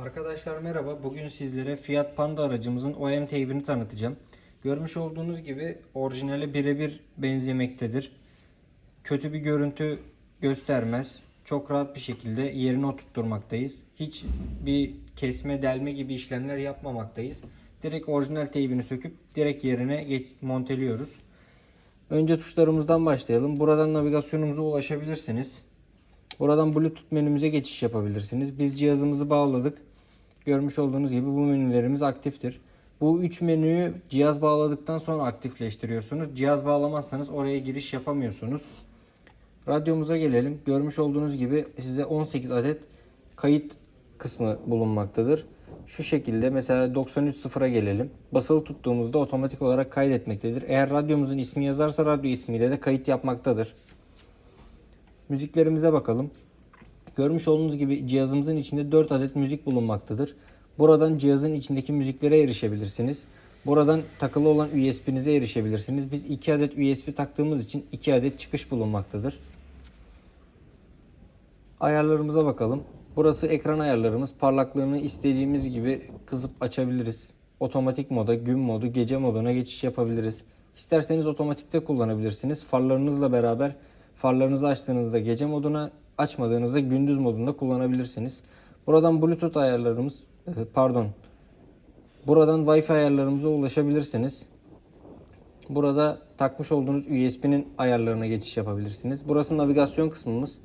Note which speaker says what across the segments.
Speaker 1: Arkadaşlar merhaba. Bugün sizlere Fiat Panda aracımızın OM teybini tanıtacağım. Görmüş olduğunuz gibi orijinale birebir benzemektedir. Kötü bir görüntü göstermez. Çok rahat bir şekilde yerine oturtturmaktayız. Hiç bir kesme delme gibi işlemler yapmamaktayız. Direkt orijinal teybini söküp direkt yerine geç, monteliyoruz. Önce tuşlarımızdan başlayalım. Buradan navigasyonumuza ulaşabilirsiniz. Buradan Bluetooth menümüze geçiş yapabilirsiniz. Biz cihazımızı bağladık. Görmüş olduğunuz gibi bu menülerimiz aktiftir. Bu üç menüyü cihaz bağladıktan sonra aktifleştiriyorsunuz. Cihaz bağlamazsanız oraya giriş yapamıyorsunuz. Radyomuza gelelim. Görmüş olduğunuz gibi size 18 adet kayıt kısmı bulunmaktadır. Şu şekilde mesela 93.0'a gelelim. Basılı tuttuğumuzda otomatik olarak kaydetmektedir. Eğer radyomuzun ismi yazarsa radyo ismiyle de kayıt yapmaktadır. Müziklerimize bakalım. Görmüş olduğunuz gibi cihazımızın içinde 4 adet müzik bulunmaktadır. Buradan cihazın içindeki müziklere erişebilirsiniz. Buradan takılı olan USB'nize erişebilirsiniz. Biz 2 adet USB taktığımız için 2 adet çıkış bulunmaktadır. Ayarlarımıza bakalım. Burası ekran ayarlarımız. Parlaklığını istediğimiz gibi kızıp açabiliriz. Otomatik moda, gün modu, gece moduna geçiş yapabiliriz. İsterseniz otomatikte kullanabilirsiniz. Farlarınızla beraber farlarınızı açtığınızda gece moduna, açmadığınızda gündüz modunda kullanabilirsiniz. Buradan Bluetooth ayarlarımız, e, pardon. Buradan Wi-Fi ayarlarımıza ulaşabilirsiniz. Burada takmış olduğunuz USB'nin ayarlarına geçiş yapabilirsiniz. Burası navigasyon kısmımız.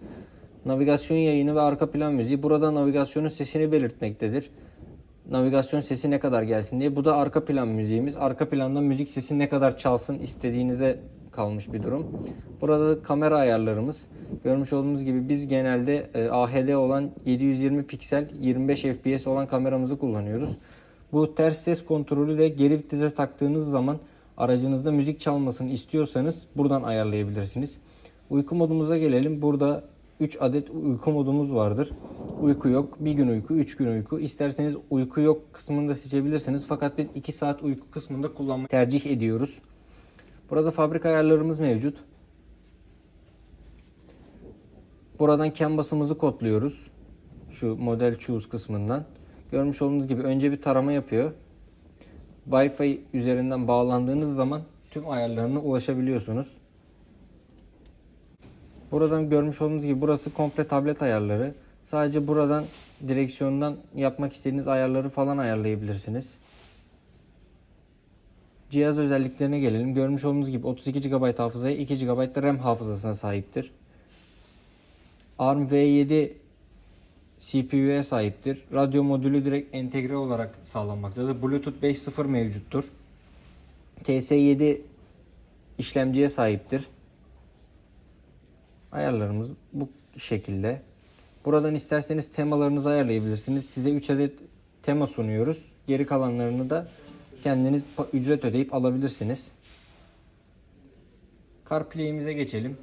Speaker 1: Navigasyon yayını ve arka plan müziği. Burada navigasyonun sesini belirtmektedir. Navigasyon sesi ne kadar gelsin diye. Bu da arka plan müziğimiz. Arka planda müzik sesi ne kadar çalsın istediğinize kalmış bir durum. Burada da kamera ayarlarımız. Görmüş olduğunuz gibi biz genelde e, AHD olan 720 piksel 25 FPS olan kameramızı kullanıyoruz. Bu ters ses kontrolü de geri vitese taktığınız zaman aracınızda müzik çalmasını istiyorsanız buradan ayarlayabilirsiniz. Uyku modumuza gelelim. Burada 3 adet uyku modumuz vardır. Uyku yok, bir gün uyku, 3 gün uyku. İsterseniz uyku yok kısmını da seçebilirsiniz. Fakat biz 2 saat uyku kısmında kullanmayı tercih ediyoruz. Burada fabrika ayarlarımız mevcut. Buradan CAN basımızı kodluyoruz. Şu model choose kısmından. Görmüş olduğunuz gibi önce bir tarama yapıyor. Wi-Fi üzerinden bağlandığınız zaman tüm ayarlarına ulaşabiliyorsunuz. Buradan görmüş olduğunuz gibi burası komple tablet ayarları. Sadece buradan direksiyondan yapmak istediğiniz ayarları falan ayarlayabilirsiniz. Cihaz özelliklerine gelelim. Görmüş olduğunuz gibi 32 GB hafızaya 2 GB RAM hafızasına sahiptir. ARM V7 CPU'ya sahiptir. Radyo modülü direkt entegre olarak sağlanmaktadır. Bluetooth 5.0 mevcuttur. TS7 işlemciye sahiptir. Ayarlarımız bu şekilde. Buradan isterseniz temalarınızı ayarlayabilirsiniz. Size 3 adet tema sunuyoruz. Geri kalanlarını da kendiniz ücret ödeyip alabilirsiniz. CarPlay'imize geçelim.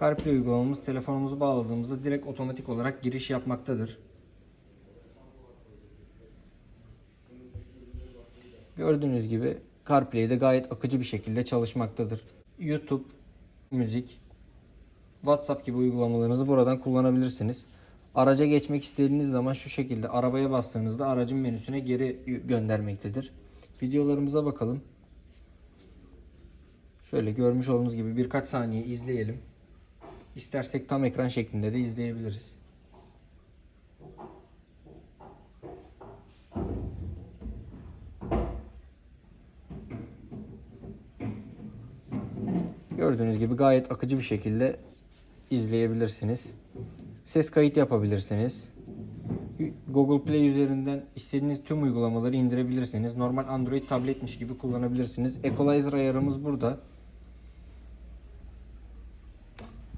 Speaker 1: CarPlay uygulamamız telefonumuzu bağladığımızda direkt otomatik olarak giriş yapmaktadır. Gördüğünüz gibi CarPlay'de gayet akıcı bir şekilde çalışmaktadır. YouTube, müzik, WhatsApp gibi uygulamalarınızı buradan kullanabilirsiniz. Araca geçmek istediğiniz zaman şu şekilde arabaya bastığınızda aracın menüsüne geri göndermektedir. Videolarımıza bakalım. Şöyle görmüş olduğunuz gibi birkaç saniye izleyelim. İstersek tam ekran şeklinde de izleyebiliriz. Gördüğünüz gibi gayet akıcı bir şekilde izleyebilirsiniz. Ses kayıt yapabilirsiniz. Google Play üzerinden istediğiniz tüm uygulamaları indirebilirsiniz. Normal Android tabletmiş gibi kullanabilirsiniz. Equalizer ayarımız burada.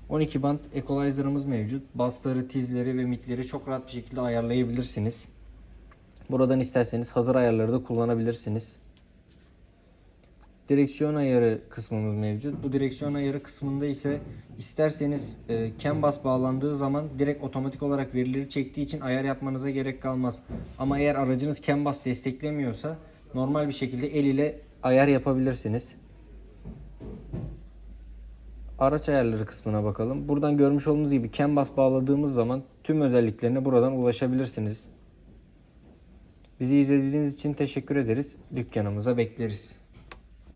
Speaker 1: 12 band equalizer'ımız mevcut. Bassları, tizleri ve midleri çok rahat bir şekilde ayarlayabilirsiniz. Buradan isterseniz hazır ayarları da kullanabilirsiniz. Direksiyon ayarı kısmımız mevcut. Bu direksiyon ayarı kısmında ise isterseniz e, CAN bus bağlandığı zaman direkt otomatik olarak verileri çektiği için ayar yapmanıza gerek kalmaz. Ama eğer aracınız CAN bus desteklemiyorsa normal bir şekilde el ile ayar yapabilirsiniz. Araç ayarları kısmına bakalım. Buradan görmüş olduğunuz gibi CAN bus bağladığımız zaman tüm özelliklerine buradan ulaşabilirsiniz. Bizi izlediğiniz için teşekkür ederiz. Dükkanımıza bekleriz.